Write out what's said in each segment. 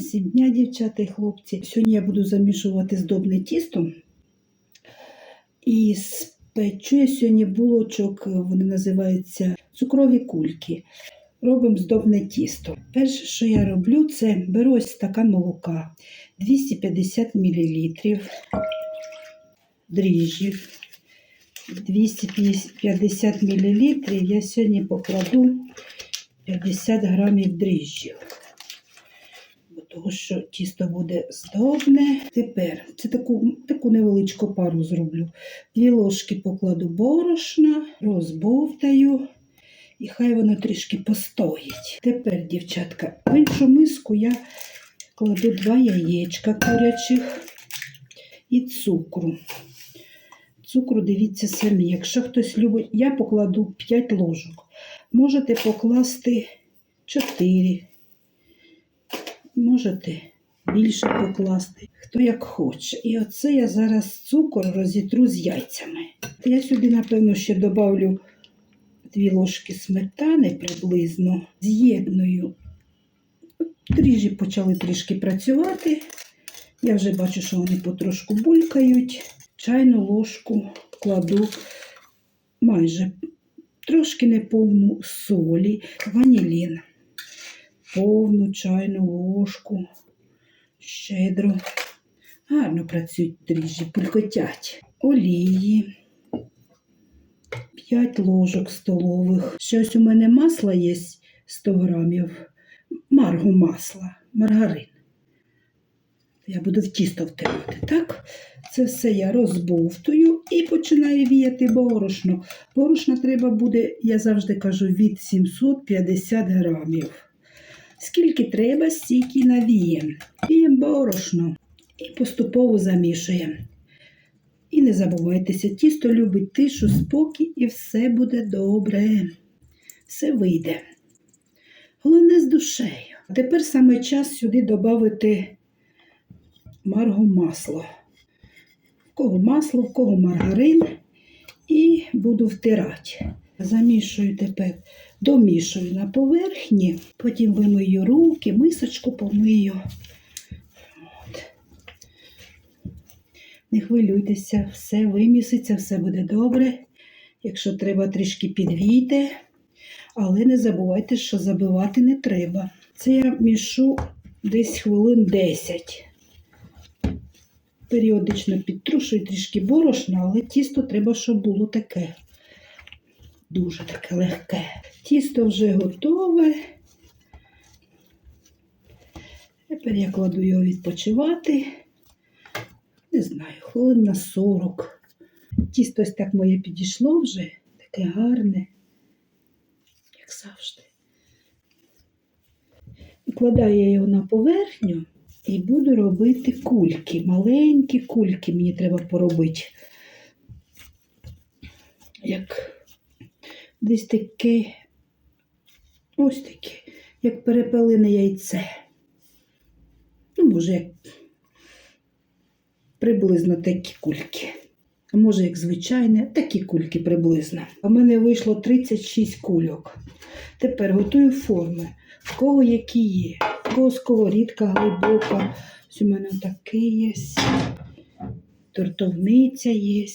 всім дня, дівчата і хлопці. Сьогодні я буду замішувати здобне тісто. І спечу я сьогодні булочок, вони називаються цукрові кульки. Робимо здобне тісто. Перше, що я роблю, це беру ось стакан молока 250 мл, дріжджів 250 мл. Я сьогодні покладу 50 грамів дріжджів. Того, що тісто буде здобне. Тепер це таку, таку невеличку пару зроблю. Дві ложки покладу борошна, розбовтаю. І хай воно трішки постоїть. Тепер, дівчатка, в іншу миску я кладу два яєчка курячих і цукру. Цукру дивіться самі. Якщо хтось любить, я покладу 5 ложок. Можете покласти 4. Можете більше покласти, хто як хоче. І оце я зараз цукор розітру з яйцями. Я сюди, напевно, ще добавлю дві ложки сметани приблизно. З'єдную. Дріжджі почали трішки працювати. Я вже бачу, що вони потрошку булькають. Чайну ложку кладу майже трошки неповну солі, ванілін, повну чайну ложку, щедро. Гарно працюють дріжджі, пулькотять. Олії. 5 ложок столових. Щось у мене масла є 100 грамів. Маргу масла, маргарин. Я буду в тісто втирати. Так, це все я розбовтую і починаю віяти борошно. Борошна треба буде, я завжди кажу, від 750 грамів. Скільки треба, стільки навіємо. Віємо борошно і поступово замішуємо. І не забувайтеся, тісто любить тишу, спокій і все буде добре. Все вийде. Головне з душею. А тепер саме час сюди додати марго масло. В кого масло, в кого маргарин. І буду втирати. Замішую тепер, домішую на поверхні, потім вимию руки, мисочку помию. От. Не хвилюйтеся, все виміситься, все буде добре. Якщо треба, трішки підвійте, але не забувайте, що забивати не треба. Це я мішу десь хвилин 10. Періодично підтрушую трішки борошна, але тісто треба, щоб було таке. Дуже таке легке. Тісто вже готове. Тепер я кладу його відпочивати. Не знаю, хвилин на 40. Тісто ось так моє підійшло вже, таке гарне, як завжди. Викладаю я його на поверхню і буду робити кульки. Маленькі кульки мені треба поробити. Як десь таке, ось таке, як перепелине яйце. Ну, може, як приблизно такі кульки. А може, як звичайне, такі кульки приблизно. У мене вийшло 36 кульок. Тепер готую форми. В кого які є. В кого сковорідка глибока. Ось у мене такий є. Тортовниця є.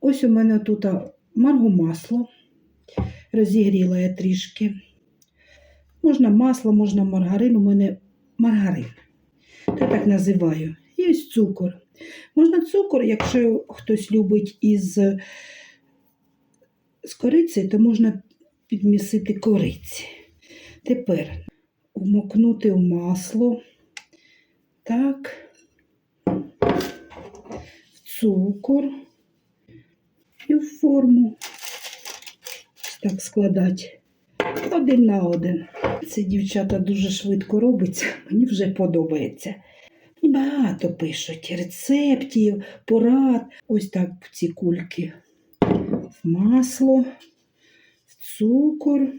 Ось у мене тут марго масло. Розігріла я трішки. Можна масло, можна маргарин. У мене маргарин. Я так називаю. І ось цукор. Можна цукор, якщо хтось любить із з кориці, то можна підмісити кориці. Тепер вмокнути в масло, так, цукор і в форму. Так складати один на один. Це дівчата дуже швидко робиться, мені вже подобається. І багато пишуть рецептів, порад. Ось так ці кульки. В масло, в цукор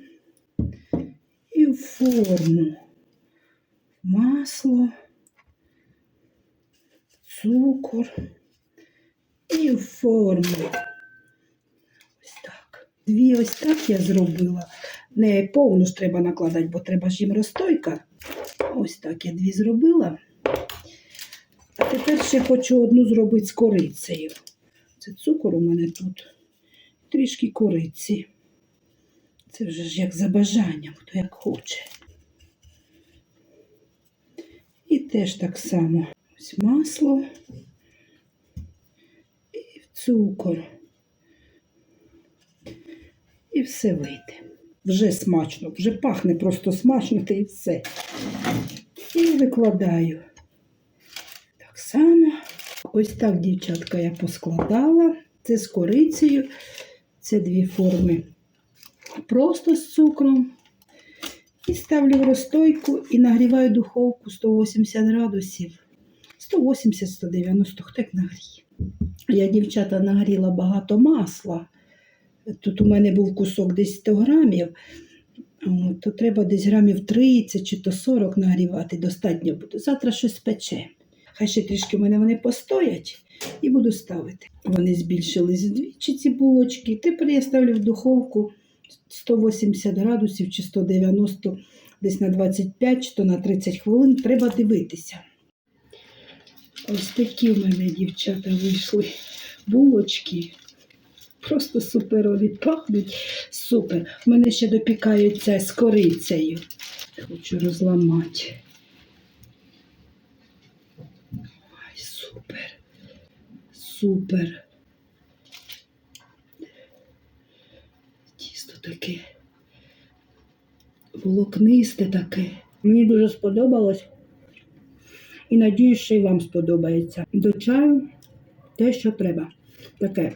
і в форму. Масло, цукор і в форму. Дві ось так я зробила. Не повну ж треба накладати, бо треба ж їм розстойка. Ось так я дві зробила. А тепер ще хочу одну зробити з корицею. Це цукор у мене тут. Трішки кориці. Це вже ж як за бажанням, хто як хоче. І теж так само. Ось масло і цукор. І все вийде. Вже смачно, вже пахне просто смачно, та і все. І викладаю. Так само. Ось так, дівчатка, я поскладала. Це з корицею. Це дві форми просто з цукром. І ставлю в розстойку і нагріваю духовку 180 градусів. 180-190, хто як нагріє. Я, дівчата, нагріла багато масла. Тут у мене був кусок десь 100 грамів, то треба десь грамів 30 чи то 40 нагрівати, достатньо буде. Завтра щось пече. Хай ще трішки в мене вони постоять і буду ставити. Вони збільшились вдвічі ці булочки. Тепер я ставлю в духовку 180 градусів чи 190 десь на 25 чи то на 30 хвилин. Треба дивитися. Ось такі в мене дівчата вийшли булочки. Просто суперові пахнуть. Супер. У мене ще допікаються з корицею. Хочу розламати. Ай, супер. Супер. Тісто таке. Волокнисте таке. Мені дуже сподобалось. І надіюсь, що і вам сподобається. До чаю те, що треба. Таке